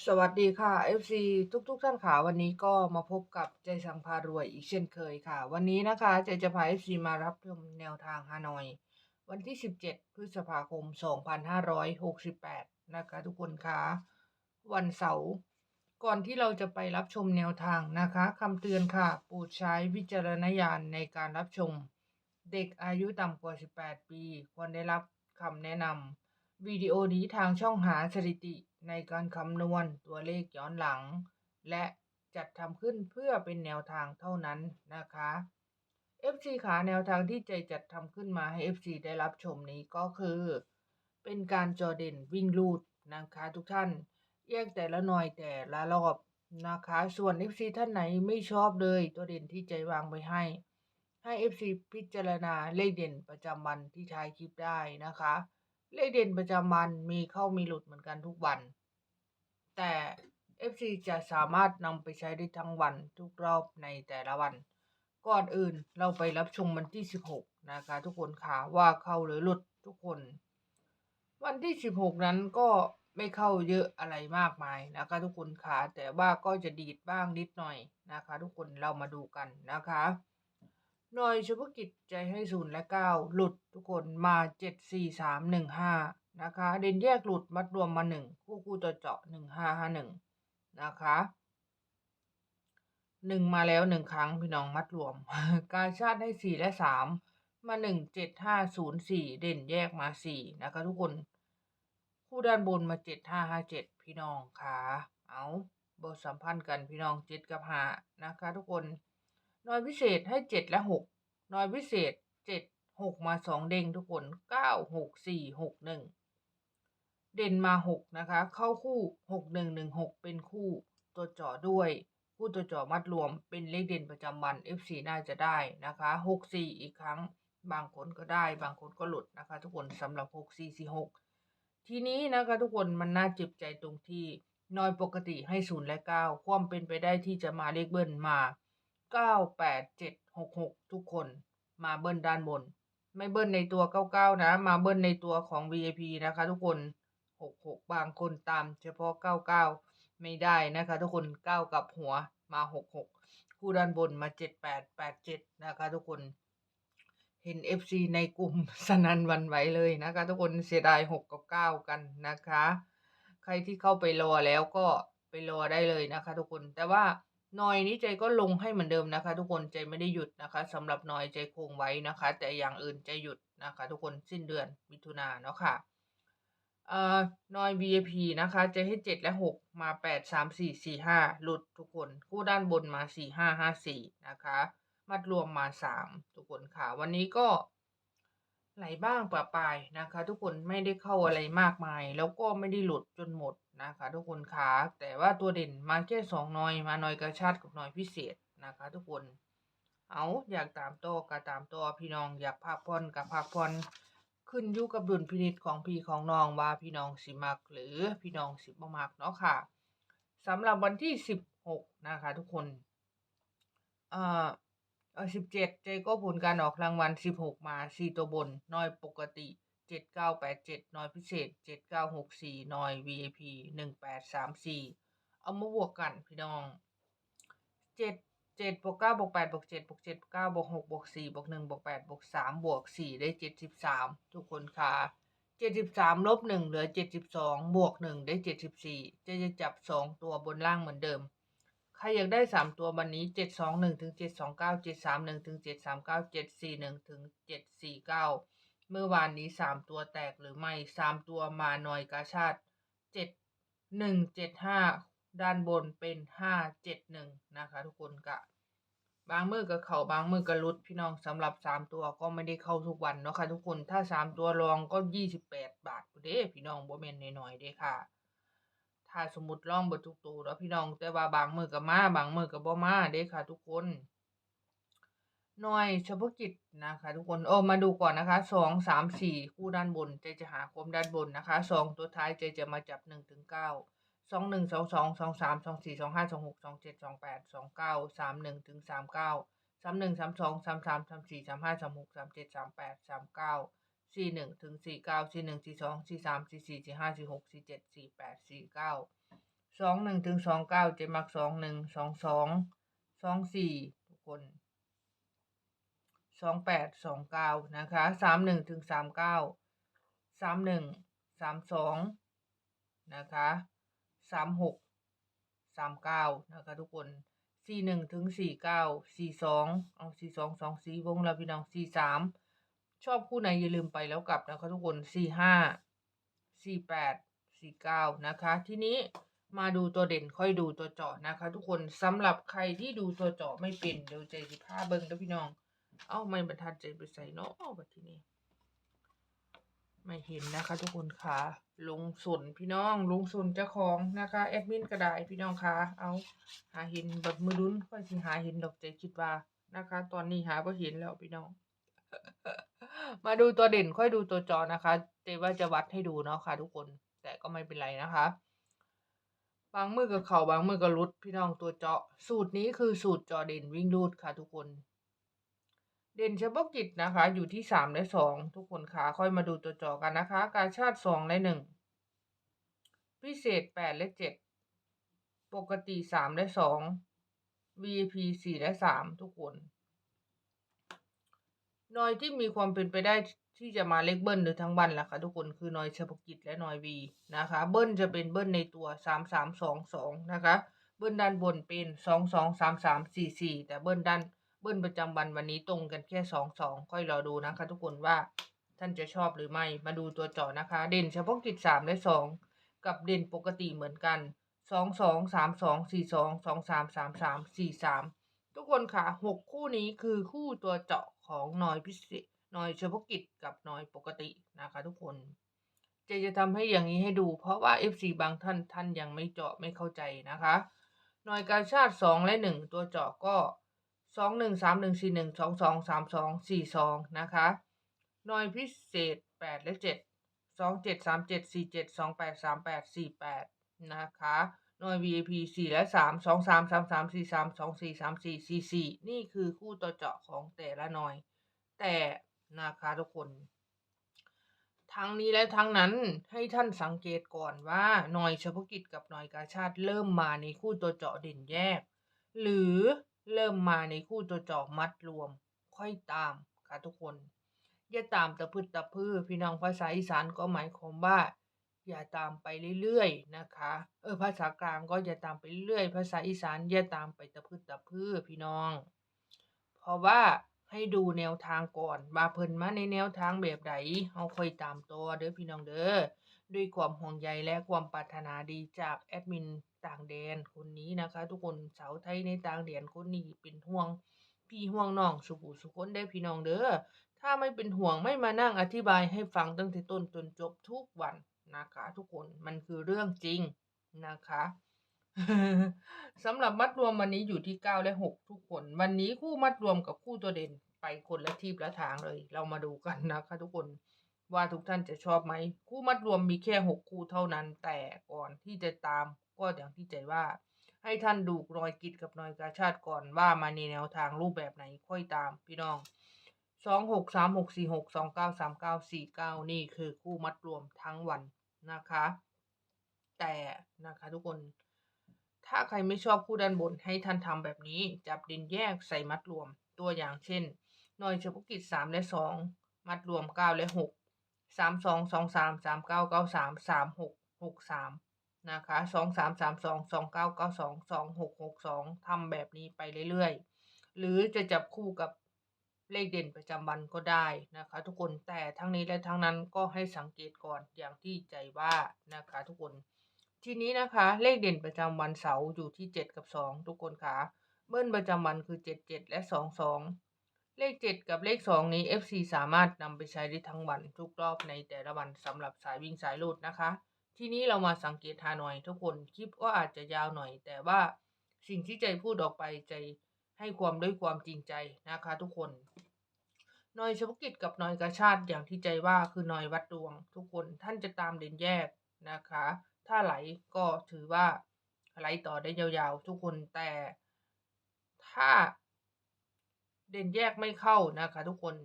สวัสดีค่ะ FC ทุกๆท่านค่ะวันนี้ก็มาพบกับใจสังพารวยอีกเช่นเคยค่ะ วันนี้นะคะใจจะพา FC มารับชมแนวทางฮานอย วันที่ 17 พฤษภาคม 2568 นะคะ ทุกคนค่ะวันเสาร์ก่อนที่เราจะไปรับชมแนวทางนะคะคำเตือนค่ะโปรดใช้วิจารณญาณในการรับชม เด็กอายุต่ำกว่า 18 ปี ควรได้รับคำแนะนำ วิดีโอนี้ทางช่องหาสถิติในการคำนวณตัวเลขย้อนหลัง และจัดทำขึ้นเพื่อเป็นแนวทางเท่านั้นนะคะ FC ขาแนวทางที่ใจจัดทำขึ้นมาให้ FC ได้รับชมนี้ก็คือ เป็นการจอเด่นวิ่งลูดนะคะทุกท่าน แยกแต่ละหน่อยแต่ละรอบนะคะ ส่วน FC ท่านไหนไม่ชอบเลย ตัวเด่นที่ใจวางไว้ให้ ให้ FC พิจารณาเลขเด่นประจำวันที่ท้ายคลิปได้นะคะ เลขเด่นประจำวันมีเข้ามีหลุดเหมือนกันทุกวัน แต่ FC จะสามารถนำไปใช้ได้ทั้งวันทุกรอบในแต่ละวัน ก่อนอื่นเราไปรับชมวันที่ 16 นะคะ ทุกคนค่ะว่าเข้าหรือหลุดทุกคน วันที่ 16 นั้นก็ไม่เข้าเยอะอะไรมากมายนะคะ ทุกคนค่ะแต่ว่าก็จะดีดบ้างนิดหน่อยนะคะ ทุกคนเรามาดูกันนะคะ หน่วยเฉพาะกิจใจให้ศูนย์และเก้าหลุดทุกคนมาเจ็ดสี่สามหนึ่งห้านะคะ เด่นแยกหลุดมัดรวมมาหนึ่งคู่คู่ต่อเจาะหนึ่งห้าห้าหนึ่งนะคะหนึ่งมาแล้วหนึ่งครั้งพี่น้องมัดรวม การชาติให้สี่และสามมาหนึ่งเจ็ดห้าศูนย์สี่เด่นแยกมาสี่นะคะ ทุกคน คู่ด้านบนมาเจ็ดห้าห้าเจ็ดพี่น้องค่ะเอาบทสัมพันธ์กันพี่น้องเจ็ดกับห้านะคะ ทุกคน น้อยพิเศษให้เจ็ดและหกน้อยพิเศษเจ็ดหกมาสองเด้งทุกคนเก้าหกสี่หกหนึ่งเด่นมาหกนะคะ เข้าคู่หกหนึ่งหนึ่งหกเป็นคู่ตัวเจาะด้วย คู่ตัวเจาะมัดรวมเป็นเลขเด่นประจำวัน F4 น่าจะได้นะคะหกสี่อีกครั้งบางคนก็ได้ บางคนก็หลุดนะคะ ทุกคนสำหรับหกสี่สี่หกทีนี้นะคะทุกคนมันน่าเจ็บใจตรงที่น้อยปกติให้ศูนย์และเก้าความเป็นไปได้ที่จะมาเลขเบิ้ลมา เก้าแปดเจ็ดหกหกทุกคนมาเบิ้ลด้านบน ไม่เบิ้ลในตัวเก้าเก้านะ มาเบิ้ลในตัวของ VIP นะคะทุกคนหกหกบางคนตามเฉพาะเก้าเก้าไม่ได้นะคะทุกคนเก้ากับหัวมาหกหกคู่ด้านบนมาเจ็ดแปดแปดเจ็ดนะคะทุกคนเห็น FC ในกลุ่มสนันวันไหวเลยนะคะ ทุกคนเสียดายหกกับเก้ากันนะคะ ใครที่เข้าไปรอแล้วก็ไปรอได้เลยนะคะ ทุกคนแต่ว่า นอยนี้ใจก็ลงให้เหมือนเดิมนะคะ ทุกคนใจไม่ได้หยุดนะคะสำหรับนอยใจคงไว้นะคะ แต่อย่างอื่นใจหยุดนะคะ ทุกคนสิ้นเดือนมิถุนาเนาะค่ะเอ่อนอย VIP นะคะใจให้เจ็ดและหกมาแปดสามสี่สี่ห้าหลุดทุกคน คู่ด้านบนมาสี่ห้าห้าสี่นะคะ มัดรวมมาสามทุกคนค่ะ วันนี้ก็ไหลบ้างปะปายนะคะ ทุกคนไม่ได้เข้าอะไรมากมาย แล้วก็ไม่ได้หลุดจนหมด นะคะทุกคนค่ะแต่ว่าตัวเด่นมาแค่สองหน่อยมาหน่อยกระชาติกับหน่อยพิเศษนะคะทุกคน เอาอยากตามต่อก็ตามต่อพี่น้องอยากพักผ่อนกับพักผ่อนขึ้นอยู่กับดุลพินิจของพี่ของน้องว่าพี่น้องสิมักหรือพี่น้องสิบ่มักเนาะค่ะสำหรับวันที่สิบหกนะคะทุกคนเอ่อเออสิบเจ็ดเจก็ผลการออกรางวัลสิบหกมาสี่ตัวบนน้อยปกติ เจ็ดเก้าแปดเจ็ดนอยพิเศษเจ็ดเก้าหกสี่นอย VIP หนึ่งแปดสามสี่เอามาบวกกันพี่น้องเจ็ดเจ็ดบวกเก้าบวกแปดบวกเจ็ดบวกเจ็ดบวกเก้าบวกหกบวกสี่บวกหนึ่งบวกแปดบวกสามบวกสี่ได้เจ็ดสิบสามทุกคนค่ะเจ็ดสิบสามลบหนึ่งเหลือเจ็ดสิบสองบวกหนึ่งได้เจ็ดสิบสี่จะจะจับสองตัวบนล่างเหมือนเดิม ใครอยากได้สามตัววันนี้เจ็ดสองหนึ่งถึงเจ็ดสองเก้าเจ็ดสามหนึ่งถึงเจ็ดสามเก้าเจ็ดสี่หนึ่งถึงเจ็ดสี่ เมื่อวานนี้สามตัวแตกหรือไม่สามตัวมาหน่อยกาชาติเจ็ดหนึ่งเจ็ดห้าด้านบนเป็นห้าเจ็ดหนึ่งนะคะ ทุกคนกะ บางมือกับเขาบางมือกับลุดพี่น้องสำหรับสามตัวก็ไม่ได้เข้าทุกวันเนาะค่ะทุกคนถ้าสามตัวรองก็ยี่สิบแปดบาทเด้พี่น้องบ่แม่นน้อยๆเด้ค่ะ ถ้าสมมติล่องเบดทุกตัวแล้วพี่น้องแต่ว่าบางมือกับมาบางมือกับบ่มาเด้ค่ะ ทุกคน หน่วยเฉพาะกิจนะคะ ทุกคนโอ้มาดูก่อนนะคะสองสามสี่คู่ด้านบนใจจะหาควมด้านบนนะคะสองตัวท้ายใจจะมาจับหนึ่งถึงเก้าสองหนึ่งสองสองสองสามสองสี่สองห้าสองหกสองเจ็ดสองแปดสองเก้าสามหนึ่งถึงสามเก้าสามหนึ่งสามสองสามสามสามสี่สามห้าสามหกสามเจ็ดสามแปดสามเก้าสี่หนึ่งถึงสี่เก้าสี่หนึ่งสี่สองสี่สามสี่สี่สี่ห้าสี่หกสี่เจ็ดสี่แปดสี่เก้าสองหนึ่งถึงสองเก้าเจมักสองหนึ่งสองสองสองสี่ทุกคน สองแปดสองเก้านะคะสามหนึ่งถึงสามเก้าสามหนึ่งสามสองนะคะสามหกสามเก้านะคะทุกคนสี่หนึ่งถึงสี่เก้าสี่สองเอาสี่สองสองสี่วงแล้วพี่น้องสี่สามชอบคู่ไหนอย่าลืมไปแล้วกลับนะคะทุกคนสี่ห้าสี่แปดสี่เก้านะคะ ทีนี้มาดูตัวเด่นค่อยดูตัวเจาะนะคะ ทุกคนสำหรับใครที่ดูตัวเจาะไม่เป็นเดี๋ยวใจสิพาเบิ้งเด้อพี่น้อง เอาไม่บรรทัดใจไปใส่เนาะแบัดทีนี้ไม่เห็นนะคะ ทุกคนค่ะ ลงสนพี่น้องลงสนเจ้าของนะคะแอดมินก็ได้พี่น้องค่ะ เอาหาเห็นแบบมือดุนค่อยสิหาเห็นดอกใจคิดว่านะคะ ตอนนี้หาบ่เห็นแล้วพี่น้อง มาดูตัวเด่นค่อยดูตัวจอนะคะเจว่าจะวัดให้ดูเนาะค่ะ ทุกคนแต่ก็ไม่เป็นไรนะคะ บางมือกับเข่าบางมือกับรุดพี่น้องตัวเจาะ สูตรนี้คือสูตรจอเด่นวิ่งรูดค่ะ ทุกคน เด่นเฉพาะกิจนะคะ อยู่ที่สามและสองทุกคนขาค่อยมาดูตัวจอกันนะคะ การชาติสองและหนึ่งพิเศษแปดและเจ็ดปกติสามและสอง VIP สี่และสามทุกคนนอยที่มีความเป็นไปได้ที่จะมาเลขเบิ้ลหรือทั้งวันแหละค่ะทุกคนคือนอยเฉพาะกิจและนอยวีนะคะ เบิ้ลจะเป็นเบิ้ลในตัวสามสามสองสองนะคะ เบิ้ลด้านบนเป็นสองสองสามสามสี่สี่แต่เบิ้ลด้าน เบิ้ลประจำวันวันนี้ตรงกันแค่สองสองค่อยรอดูนะคะ ทุกคนว่าท่านจะชอบหรือไม่มาดูตัวเจาะนะคะ เด่นเฉพาะกิจสามและสองกับเด่นปกติเหมือนกันสองสองสามสองสี่สองสองสามสามสามสี่สามทุกคนค่ะหกคู่นี้คือคู่ตัวเจาะของนอยพิเศษนอยเฉพาะกิจกับนอยปกตินะคะ ทุกคนเจจะทำให้อย่างนี้ให้ดู เพราะว่า FC บางท่านท่านยังไม่เจาะไม่เข้าใจนะคะหน่วยการชาติสองและหนึ่งตัวเจาะก็ สองหนึ่งสามหนึ่งสี่หนึ่งสองสองสามสองสี่สองนะคะหน่วยพิเศษแปดและเจ็ดสองเจ็ดสามเจ็ดสี่เจ็ดสองแปดสามแปดสี่แปดนะคะหน่วย VIP สี่และสามสองสามสามสามสี่สามสองสี่สามสี่สี่สี่นี่คือคู่ตัวเจาะของแต่ละหน่วย แต่นะคะทุกคน ทั้งนี้และทั้งนั้นให้ท่านสังเกตก่อนว่าหน่วยเฉพาะกิจกับหน่วยกาชาติเริ่มมาในคู่ตัวเจาะเด่นแยก หรือ เริ่มมาในคู่ตัวจาะมัดรวม ค่อยตามค่ะทุกคน อย่าตามตะพืดตะพื้อพี่น้องภาษาอีสานก็หมายความว่า อย่าตามไปเรื่อยๆนะคะ เออภาษากลางก็อย่าตามไปเรื่อยภาษาอีสานอย่าตามไปตะพืดตะพื้อพี่น้อง เพราะว่าให้ดูแนวทางก่อนว่าเพิ่นมาในแนวทางแบบใดเฮาค่อยตามตัวเด้อพี่น้องเด้อ ด้วยความห่วงใยและความปรารถนาดีจากแอดมินต่างแดนคนนี้นะคะ ทุกคนสาวไทยในต่างแดนคนนี้เป็นห่วงพี่ห่วงน้องสุขุสุคนได้พี่น้องเด้อถ้าไม่เป็นห่วงไม่มานั่งอธิบายให้ฟังตั้งแต่ต้นจนจบทุกวันนะคะ ทุกคนมันคือเรื่องจริงนะคะสำหรับมัดรวมวันนี้อยู่ที่ 9 และ 6 ทุกคน วันนี้คู่มัดรวมกับคู่ตัวเด่นไปคนละทีละทางเลย เรามาดูกันนะคะทุกคน ว่าทุกท่านจะชอบไหม คู่มัดรวมมีแค่ 6 คู่เท่านั้น แต่ก่อนที่จะตามก็อย่างที่ใจว่า ให้ท่านดูรอยกิจกับรอยกาชาติก่อนว่ามาในแนวทางรูปแบบไหนค่อยตามพี่น้องสองหกสามหกสี่หกสองเก้าสามเก้าสี่เก้านี่คือคู่มัดรวมทั้งวันนะคะ แต่นะคะทุกคน ถ้าใครไม่ชอบคู่ด้านบนให้ท่านทำแบบนี้ จับดินแยกใส่มัดรวมตัวอย่างเช่น หน่วยเฉพาะกิจสามและสองมัดรวมเก้าและหก สามสองสองสามสามเก้าเก้าสามสามหกหกสามนะคะสองสามสามสองสองเก้าเก้าสองสองหกหกสองทำแบบนี้ไปเรื่อยๆ หรือจะจับคู่กับเลขเด่นประจำวันก็ได้นะคะ ทุกคนแต่ทั้งนี้และทั้งนั้นก็ให้สังเกตก่อนอย่างที่ใจว่านะคะ ทุกคนทีนี้นะคะ เลขเด่นประจำวันเสาร์อยู่ที่ 7 กับ 2 ทุกคนคะเบิ้ลประจำวันคือ 7 7 และ 2 2 เลข 7 กับเลข 2 นี้ FC สามารถนำไปใช้ได้ทั้งวันทุกรอบในแต่ละวันสำหรับสายวิ่งสายลูดนะคะ ทีนี้เรามาสังเกตหาหน่อยทุกคนคลิปก็อาจจะยาวหน่อย แต่ว่าสิ่งที่ใจพูดออกไปใจให้ความด้วยความจริงใจนะคะทุกคนหน่อยเฉพาะกิจกับหน่อยกระชาติอย่างที่ใจว่าคือหน่อยวัดดวง ทุกคนท่านจะตามเด่นแยกนะคะ ถ้าไหลก็ถือว่าไหลต่อได้ยาวๆ ทุกคนแต่ถ้า เด่นแยกไม่เข้านะคะ ทุกคน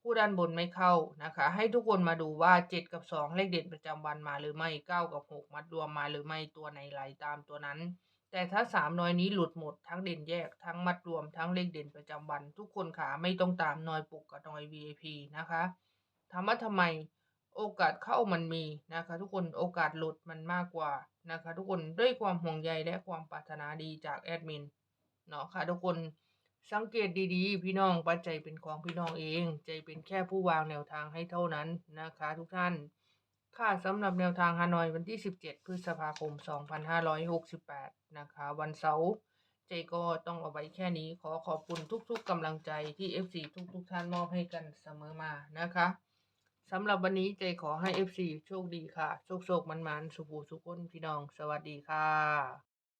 คู่ด้านบนไม่เข้านะคะ ให้ทุกคนมาดูว่า 7 กับ 2 เลขเด่นประจำวันมาหรือไม่ 9 กับ 6 มัดรวมมาหรือไม่ตัวไหนไหลตามตัวนั้น แต่ถ้าสามน้อยนี้หลุดหมดทั้งเด่นแยกทั้งมัดรวมทั้งเลขเด่นประจำวัน ทุกคนขาไม่ต้องตามนอยปุกกับนอย VIP นะคะถามว่าทำไมโอกาสเข้ามันมีนะคะ ทุกคนโอกาสหลุดมันมากกว่านะคะ ทุกคนด้วยความห่วงใยและความปรารถนาดีจากแอดมินเนาะค่ะทุกคน สังเกตดีๆ พี่น้องปัจจัยเป็นของพี่น้องเอง ใจเป็นแค่ผู้วางแนวทางให้เท่านั้นนะคะ ทุกท่าน ค่ะสำหรับแนวทางฮานอยวันที่ 17 พฤษภาคม 2568 นะคะ วันเสาร์เจก็ต้องเอาไว้แค่นี้ขอขอบคุณทุกๆกำลังใจที่ FC ทุกๆท่านมอบให้กันเสมอมานะคะสำหรับวันนี้เจขอให้ FC โชคดีค่ะ โชคโชคมันมันๆสุขูสุขคนพี่น้อง สวัสดีค่ะ